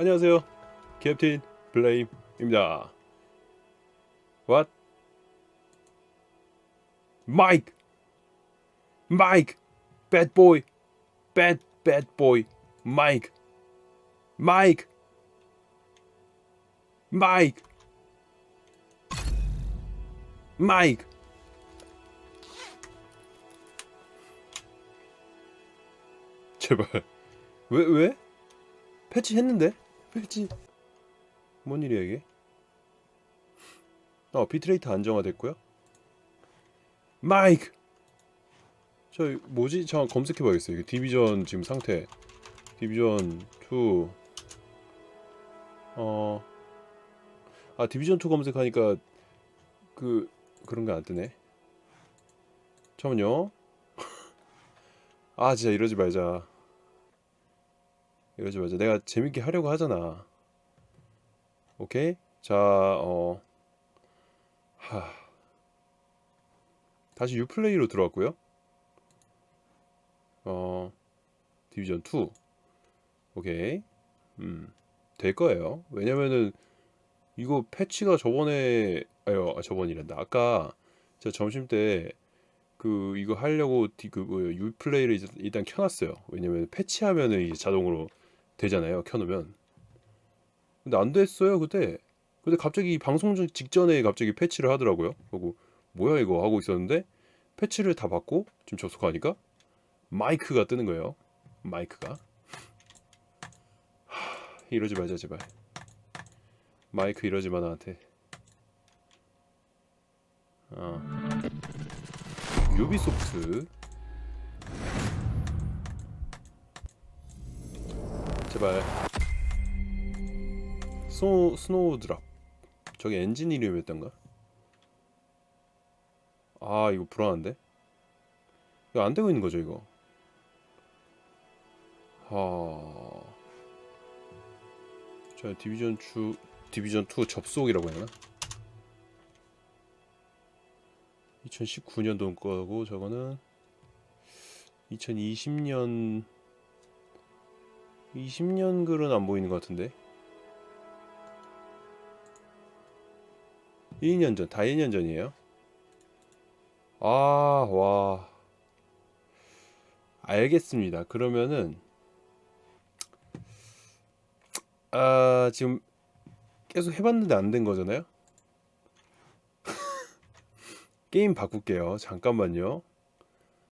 안녕하세요. 캡틴 블레임입니다. What? Mike! Mike! Bad boy! Bad, bad boy! Mike! Mike! Mike! Mike! 제발. 왜, 왜? 패치 했는데? 패치. 뭔 일이야, 이게? 어, 비트레이트 안정화됐고요. 마이크! 저, 뭐지? 잠깐 검색해봐야겠어요. 이게 디비전 지금 상태. 디비전 2. 어. 아, 디비전 2 검색하니까 그, 그런 게 안 뜨네. 잠깐만요. 아, 진짜 이러지 말자. 이러지 말자. 내가 재밌게 하려고 하잖아. 오케이? 자, 어. 하. 다시 유플레이로 들어왔고요. 어. 디비전 2. 오케이. 음. 될 거예요. 왜냐면은 이거 패치가 저번에 아유, 아, 저번이란다. 아까 제가 점심 때 그 이거 하려고 디, 그 뭐예요? 유플레이를 일단 켜놨어요. 왜냐면 패치하면은 이제 자동으로 되잖아요. 켜놓으면. 근데 안 됐어요 그때. 근데 갑자기 방송 중- 직전에 갑자기 패치를 하더라고요. 그리고 뭐야 이거 하고 있었는데 패치를 다 받고 지금 접속하니까 마이크가 뜨는 거예요. 마이크가. 하, 이러지 말자 제발. 마이크 이러지 마 나한테. 어. 유비소프트. 제발. 스노우 스노우 드랍. 저기 엔진 이름이었던가? 아 이거 불안한데? 이거 안 되고 있는 거죠 이거? 하. 자 디비전 2 디비전 2 접속이라고 해야 되나? 2019년도 거고 저거는 2020년 20년 글은 안 보이는 것 같은데 2년 전, 다 2년 전이에요. 아, 와. 알겠습니다. 그러면은 아, 지금 계속 해봤는데 안 된 거잖아요? 게임 바꿀게요. 잠깐만요.